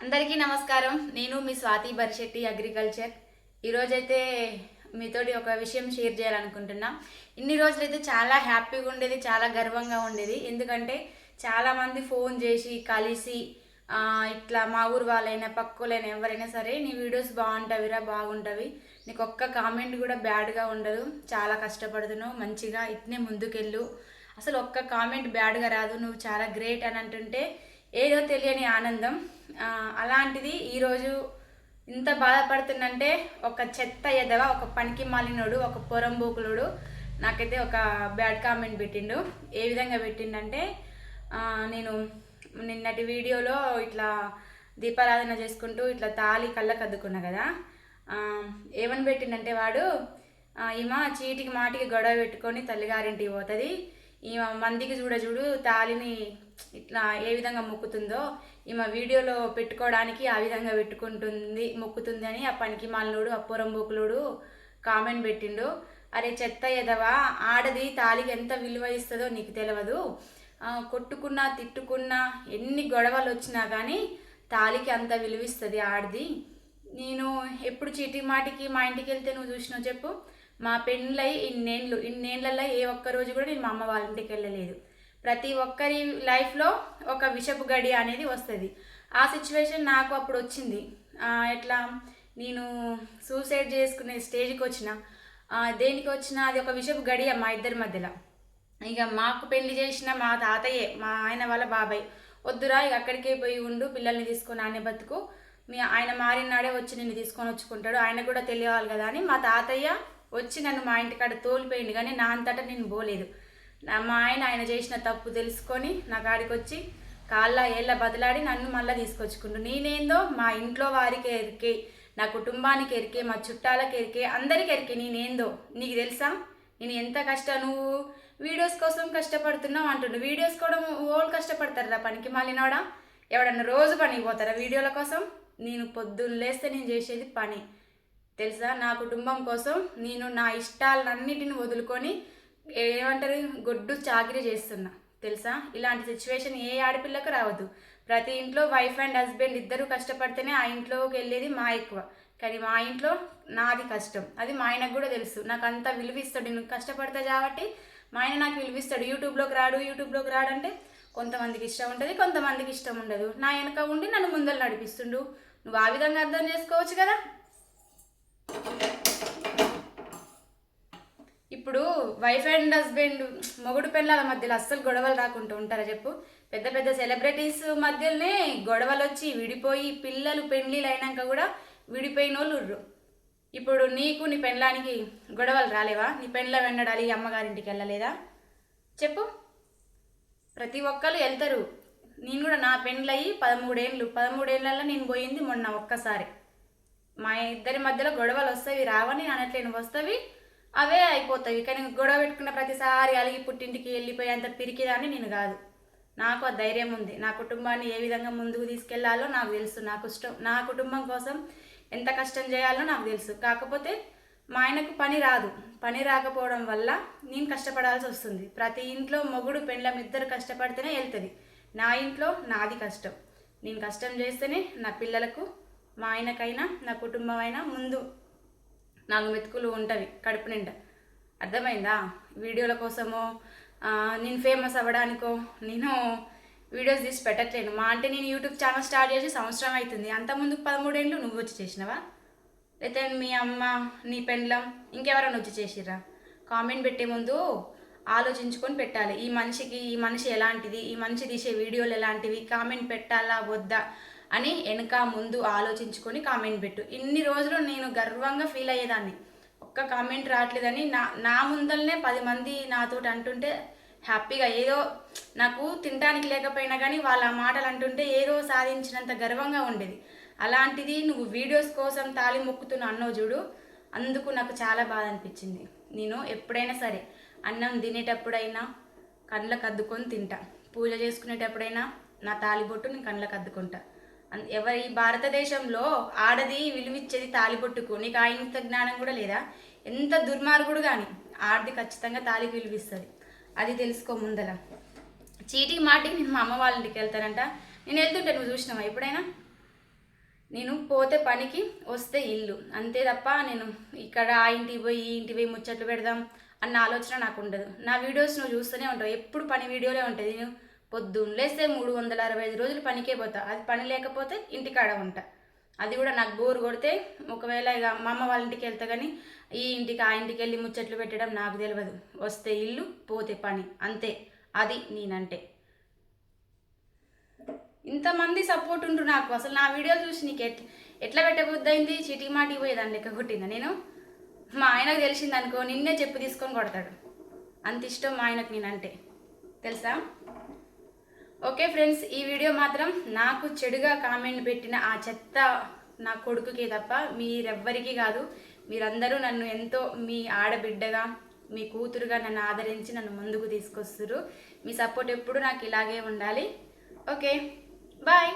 అందరికీ నమస్కారం. నేను మీ స్వాతి బరిశెట్టి అగ్రికల్చర్. ఈరోజైతే మీతోటి ఒక విషయం షేర్ చేయాలనుకుంటున్నా. ఇన్ని రోజులైతే చాలా హ్యాపీగా ఉండేది చాలా గర్వంగా ఉండేది. ఎందుకంటే చాలామంది ఫోన్ చేసి కలిసి ఇట్లా మా ఊరు వాళ్ళైనా పక్కులైనా ఎవరైనా సరే నీ వీడియోస్ బాగుంటావిరా బాగుంటవి. నీకు ఒక్క కామెంట్ కూడా బ్యాడ్గా ఉండదు. చాలా కష్టపడుతున్నావు మంచిగా ఇట్నే ముందుకెళ్ళు. అసలు ఒక్క కామెంట్ బ్యాడ్గా రాదు. నువ్వు చాలా గ్రేట్ అని అంటుంటే ఏదో తెలియని ఆనందం. అలాంటిది ఈరోజు ఇంత బాధపడుతుందంటే ఒక చెత్త ఎదవ ఒక పనికి మాలినోడు ఒక పొరంబోకులుడు నాకైతే ఒక బ్యాడ్ కామెంట్ పెట్టిండు. ఏ విధంగా పెట్టిండంటే నేను నిన్నటి వీడియోలో ఇట్లా దీపారాధన చేసుకుంటూ ఇట్లా తాళి కళ్ళకు అద్దుకున్నా కదా. ఏమని పెట్టిండంటే వాడు ఈమె చీటికి మాటికి గొడవ పెట్టుకొని తల్లిగారింటికి పోతుంది. ఈమె మందికి చూడ చూడు తాళిని ఇట్లా ఏ విధంగా మొక్కుతుందో ఈమె వీడియోలో పెట్టుకోవడానికి ఆ విధంగా పెట్టుకుంటుంది మొక్కుతుంది అని ఆ పనికి మాలనుడు అప్పురంబోకులుడు కామెంట్ పెట్టిండు. అరే చెత్త ఎదవా ఆడది తాళికి ఎంత విలువ ఇస్తుందో నీకు తెలియదు కొట్టుకున్నా తిట్టుకున్నా ఎన్ని గొడవలు వచ్చినా కానీ తాళికి అంత విలువిస్తుంది ఆడది. నేను ఎప్పుడు చీటి మాటికి మా ఇంటికి వెళ్తే నువ్వు చూసినావు చెప్పు. మా పెళ్ళై ఇన్నేళ్ళు ఇన్నేళ్ళల్లో ఏ ఒక్క రోజు కూడా నేను మా అమ్మ వాళ్ళ ఇంటికి వెళ్ళలేదు. ప్రతి ఒక్కరి లైఫ్లో ఒక విషపు గడి అనేది వస్తుంది. ఆ సిచ్యువేషన్ నాకు అప్పుడు వచ్చింది. ఎట్లా? నేను సూసైడ్ చేసుకునే స్టేజ్కి వచ్చిన. దేనికి వచ్చినా? అది ఒక విషపు గడియ మా ఇద్దరి మధ్యలో. ఇక మాకు పెళ్ళి చేసిన మా తాతయ్యే మా ఆయన వాళ్ళ బాబాయ్ వద్దురా ఇక అక్కడికే పోయి ఉండు పిల్లల్ని తీసుకొని ఆయన బతుకు. మీ ఆయన మారినాడే వచ్చి నిన్ను తీసుకొని వచ్చుకుంటాడు. ఆయన కూడా తెలియాలి కదా అని మా తాతయ్య వచ్చి నన్ను మా ఇంటికాడ తోలిపోయింది కానీ నా అంతటా నేను పోలేదు. నా మా ఆయన ఆయన చేసిన తప్పు తెలుసుకొని నా కాడికి వచ్చి కాళ్ళ ఏళ్ళ బదలాడి నన్ను మళ్ళీ తీసుకొచ్చుకుంటు నేనేందో మా ఇంట్లో వారికి ఎరికే నా కుటుంబానికి ఎరికే మా చుట్టాలకు ఎరికే అందరికి ఎరికే నేనేందో. నీకు తెలుసా? నేను ఎంత కష్టం నువ్వు వీడియోస్ కోసం కష్టపడుతున్నావు అంటుండు. వీడియోస్ కూడా ఓళ్ళు కష్టపడతారా పనికి మాలినోడా? ఎవడన్నా రోజు పనికి పోతారా వీడియోల కోసం? నేను పొద్దున్న లేస్తే నేను చేసేది పని. తెలుసా? నా కుటుంబం కోసం నేను నా ఇష్టాలన్నిటిని వదులుకొని ఏమంటారు? గొడ్డు చాకరీ చేస్తున్నా. తెలుసా? ఇలాంటి సిచ్యువేషన్ ఏ ఆడపిల్లకు రావద్దు. ప్రతి ఇంట్లో వైఫ్ అండ్ హస్బెండ్ ఇద్దరు కష్టపడితేనే ఆ ఇంట్లోకి వెళ్ళేది మా ఎక్కువ. కానీ మా ఇంట్లో నాది కష్టం. అది మా ఆయనకు కూడా తెలుసు. నాకు అంత విలువిస్తాడు. నువ్వు కష్టపడతా కాబట్టి మా ఆయన నాకు విలువిస్తాడు. యూట్యూబ్లోకి రాడు యూట్యూబ్లోకి రాడంటే కొంతమందికి ఇష్టం ఉంటుంది కొంతమందికి ఇష్టం ఉండదు. నా వెనక ఉండి నన్ను ముందర నడిపిస్తుండు. నువ్వు ఆ విధంగా అర్థం చేసుకోవచ్చు కదా? ఇప్పుడు వైఫ్ అండ్ హస్బెండ్ మొగుడు పెళ్ళాల మధ్యలో అస్సలు గొడవలు రాకుండా ఉంటారా చెప్పు? పెద్ద పెద్ద సెలబ్రిటీస్ మధ్యలోనే గొడవలు వచ్చి విడిపోయి పిల్లలు పెళ్ళిళ్ళు అయినాక కూడా విడిపోయిన వాళ్ళు ఇప్పుడు నీకు నీ పెళ్ళానికి గొడవలు రాలేవా? నీ పెళ్ళ వెండడాలి అమ్మగారింటికి వెళ్ళలేదా? చెప్పు. ప్రతి ఒక్కరు వెళ్తారు. నేను కూడా నా పెండ్లయ్యి పదమూడేళ్ళు. పదమూడేళ్ళల్లో నేను పోయింది మొన్న ఒక్కసారి. మా ఇద్దరి మధ్యలో గొడవలు వస్తాయి రావని నేను అనట్లేను వస్తావి అవే అయిపోతాయి. కానీ గొడవ పెట్టుకున్న ప్రతిసారి అలిగి పుట్టింటికి వెళ్ళిపోయి అంత పిరికిదాన్ని నేను కాదు. నాకు ఆ ధైర్యం ఉంది. నా కుటుంబాన్ని ఏ విధంగా ముందుకు తీసుకెళ్ళాలో నాకు తెలుసు. నాకు ఇష్టం నా కుటుంబం కోసం ఎంత కష్టం చేయాలో నాకు తెలుసు. కాకపోతే మా ఆయనకు పని రాదు. పని రాకపోవడం వల్ల నేను కష్టపడాల్సి వస్తుంది. ప్రతి ఇంట్లో మొగుడు పెండ్లం ఇద్దరు కష్టపడితేనే వెళ్తుంది. నా ఇంట్లో నాది కష్టం. నేను కష్టం చేస్తేనే నా పిల్లలకు మా ఆయనకైనా నా కుటుంబం అయినా ముందు నాలుగు మెతుకులు ఉంటుంది కడుపు నిండా. అర్థమైందా? వీడియోల కోసమో నేను ఫేమస్ అవ్వడానికో నేను వీడియోస్ తీసి పెట్టట్లేను. మా అంటే నేను యూట్యూబ్ ఛానల్ స్టార్ట్ చేసి సంవత్సరం అవుతుంది అంత ముందుకు పదమూడేళ్ళు నువ్వు వచ్చి చేసినవా? లేకపోతే మీ అమ్మ నీ పెండ్లం ఇంకెవరైనా వచ్చి చేసిర్రా? కామెంట్ పెట్టే ముందు ఆలోచించుకొని పెట్టాలి. ఈ మనిషికి ఈ మనిషి ఎలాంటిది? ఈ మనిషి తీసే వీడియోలు ఎలాంటివి? కామెంట్ పెట్టాలా? వద్దా? అని వెనక ముందు ఆలోచించుకొని కామెంట్ పెట్టు. ఇన్ని రోజులు నేను గర్వంగా ఫీల్ అయ్యేదాన్ని. ఒక్క కామెంట్ రావట్లేదని నా నా ముందరనే పది మంది నాతోటి అంటుంటే హ్యాపీగా ఏదో నాకు తినడానికి లేకపోయినా కానీ వాళ్ళ మాటలు అంటుంటే ఏదో సాధించినంత గర్వంగా ఉండేది. అలాంటిది నువ్వు వీడియోస్ కోసం తాళి మొక్కుతున్న అన్నో చూడు అందుకు నాకు చాలా బాధ అనిపించింది. నేను ఎప్పుడైనా సరే అన్నం తినేటప్పుడైనా కళ్ళకు అద్దుకొని తింటా. పూజ చేసుకునేటప్పుడైనా నా తాలిబొట్టు నేను కళ్ళకు అద్దుకుంటా ఎవరి భారతదేశంలో ఆడది విలువిచ్చేది తాలిబొట్టుకు నీకు ఆ ఇంత జ్ఞానం కూడా లేదా? ఎంత దుర్మార్గుడు కానీ ఆడది ఖచ్చితంగా తాలికి విలువిస్తుంది. అది తెలుసుకో ముందల. చీటికి మాటికి నేను మా అమ్మ వాళ్ళ ఇంటికి వెళ్తానంట. నేను వెళ్తుంటే నువ్వు చూసినావా ఎప్పుడైనా? నేను పోతే పనికి వస్తే ఇల్లు. అంతే తప్ప నేను ఇక్కడ ఆ ఇంటికి పోయి ఈ ఇంటికి పోయి ముచ్చట్లు పెడదాం అన్న ఆలోచన నాకు ఉండదు. నా వీడియోస్ నువ్వు చూస్తూనే ఉంటావు. ఎప్పుడు పని వీడియోలే ఉంటుంది నేను పొద్దున్న లేస్తే మూడు వందల అరవై ఐదు రోజులు పనికే పోతా. అది పని లేకపోతే ఇంటికాడ ఉంటా. అది కూడా నాకు బోరు కొడితే ఒకవేళ ఇక మా అమ్మ వాళ్ళ ఇంటికి వెళ్తా కానీ ఈ ఇంటికి ఆ ఇంటికి వెళ్ళి ముచ్చట్లు పెట్టడం నాకు తెలియదు వస్తే ఇల్లు పోతే పని. అంతే. అది నేనంటే. ఇంతమంది సపోర్ట్ ఉంటూ నాకు. అసలు నా వీడియోలు చూసి నీకు ఎట్ ఎట్లా పెట్టబుద్దయింది చిటికి మాటికి పోయేదాన్ని లెక్క కొట్టిందా నేను? మా ఆయనకు తెలిసింది అనుకో నిన్నే చెప్పు తీసుకొని కొడతాడు. అంత ఇష్టం మా ఆయనకు నేనంటే. తెలుసా? ఓకే ఫ్రెండ్స్ ఈ వీడియో మాత్రం నాకు చెడుగా కామెంట్ పెట్టిన ఆ చెత్త నా కొడుకుకి తప్ప మీరెవ్వరికీ కాదు. మీరందరూ నన్ను ఎంతో మీ ఆడబిడ్డగా మీ కూతురుగా నన్ను ఆదరించి నన్ను ముందుకు తీసుకొస్తున్నారు మీ సపోర్ట్ ఎప్పుడు నాకు ఇలాగే ఉండాలి. Okay bye.